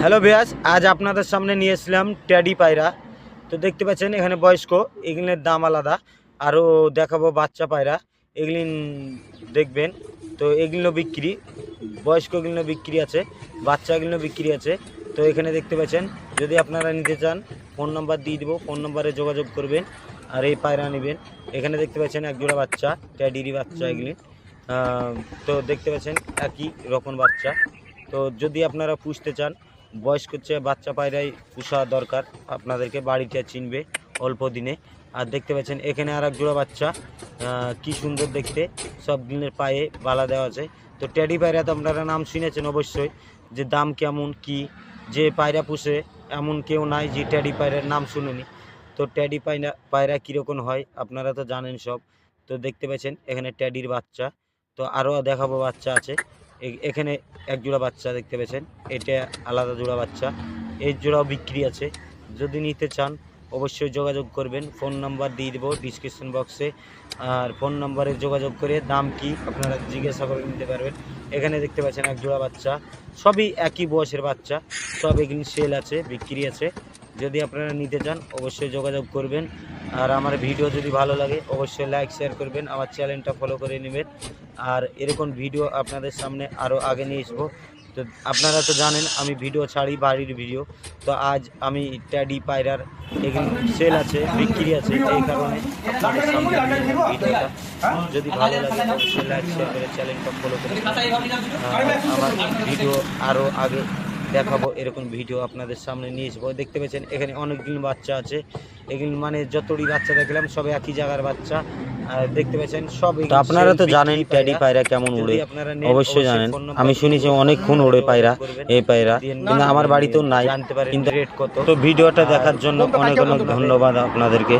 Hello বিয়াস, আজ আপনাদের সামনে নিয়ে এসলাম ট্যাডি পায়রা। তো দেখতে পাচ্ছেন, এখানে বয়স্ক এগুলির দাম আলাদা। আরও দেখাবো বাচ্চা পায়রা এগুলি দেখবেন। তো এগুলো বিক্রি বয়স্কগুলো বিক্রি আছে বাচ্চাগুলো বিক্রি আছে। তো এখানে দেখতে পাচ্ছেন, যদি আপনারা নিতে চান, ফোন নাম্বার দিয়ে দেবো, ফোন নাম্বারে যোগাযোগ করবেন আর এই পায়রা নেবেন। এখানে দেখতে পাচ্ছেন, এক জোড়া বাচ্চা, ট্যাডিরই বাচ্চা এগুলি তো দেখতে পাচ্ছেন, একই রকম বাচ্চা। তো যদি আপনারা পুষতে চান বয়স্ক চেয়ে বাচ্চা পায়রাই পোষা দরকার। আপনাদেরকে বাড়িটা চিনবে অল্প দিনে। আর দেখতে পাচ্ছেন, এখানে আর এক জোড়া বাচ্চা কি সুন্দর দেখতে। সব দিনের পায়ে বালা দেওয়া আছে। তো ট্যাডি পায়রা তো আপনারা নাম শুনেছেন অবশ্যই, যে দাম কেমন, কি, যে পায়রা পুষে, এমন কেউ নাই যে ট্যাডি পায়রার নাম শুনেনি। তো ট্যাডি পায়রা পায়রা কীরকম হয়, আপনারা তো জানেন সব। তো দেখতে পাচ্ছেন, এখানে ট্যাডির বাচ্চা। তো আরও দেখাবো বাচ্চা আছে। এখানে এক জোড়া বাচ্চা দেখতে পেয়েছেন। এটা আলাদা জোড়া বাচ্চা। এই জোড়াও বিক্রি আছে। যদি নিতে চান, অবশ্যই যোগাযোগ করবেন। ফোন নাম্বার দিয়ে দেবো ডিসক্রিপশন বক্সে। আর ফোন নাম্বারে যোগাযোগ করে দাম কি আপনারা জিজ্ঞাসা করে নিতে পারবেন। এখানে দেখতে পাচ্ছেন এক জোড়া বাচ্চা। সবই একই বয়সের বাচ্চা। সব এগুলি সেল আছে, বিক্রি আছে। যদি আপনারা নিতে চান, অবশ্যই যোগাযোগ করবেন। আর আমার ভিডিও যদি ভালো লাগে, অবশ্যই লাইক শেয়ার করবেন। আমার চ্যানেলটা ফলো করে নেবেন। আর এরকম ভিডিও আপনাদের সামনে আরও আগে নিয়ে আসব। তো আপনারা তো জানেন, আমি ভিডিও ছাড়ি বাড়ির ভিডিও। তো আজ আমি ট্যাডি পায়রার এখানে সেল আছে, বিক্রি আছে, এই কারণে সামনে ভিডিওটা যদি ভালো লাগে, অবশ্যই লাইক শেয়ার করে চ্যানেলটা ফলো করে আমার ভিডিও আরও আগে দেখাবো এরকম ভিডিও আপনাদের সামনে নিয়ে আসব দেখতে পেয়েছেন এখানে অনেকদিন বাচ্চা আছে। এগুলি মানে যতটি বাচ্চা দেখলাম সবে একই জায়গার বাচ্চা। আর দেখতে পেয়েছেন সব আপনারা তো জানেন প্যাডি পায়রা কেমন উড়ে। অবশ্যই জানেন। আমি শুনেছি অনেকক্ষণ ওড়ে পায়রা এই পায়রা। কিন্তু আমার বাড়িতেও নাই। কিন্তু রেট কত। তো ভিডিওটা দেখার জন্য অনেক অনেক ধন্যবাদ আপনাদেরকে।